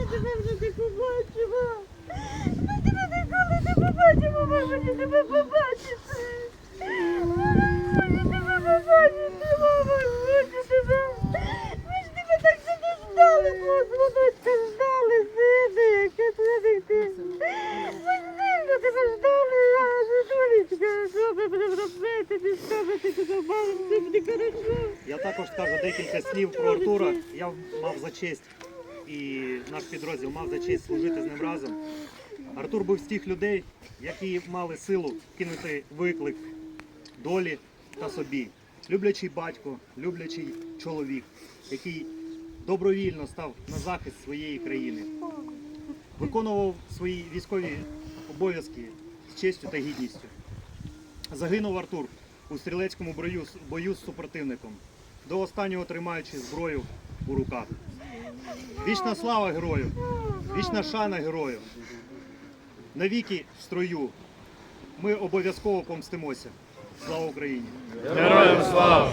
Я тебе вже не побачила. Ми тебе ніколи не побачимо, ми хочемо тебе побачити. Ми ж тебе так сюди ну, ждали, Господочка, ждали, сиди, кислик я ж що ми будемо робити, ну, що ми ти туди бавимо, ти мені. Я також кажу декілька слів про Артура. Я мав за честь і наш підрозділ мав за честь служити з ним разом. Артур був з тих людей, які мали силу кинути виклик долі та собі. Люблячий батько, люблячий чоловік, який добровільно став на захист своєї країни, виконував свої військові обов'язки з честю та гідністю. Загинув Артур у стрілецькому бою, бою з супротивником, до останнього тримаючи зброю у руках. Вічна слава герою, вічна шана герою. Навіки в строю. Ми обов'язково помстимося. Слава Україні! Героям слава!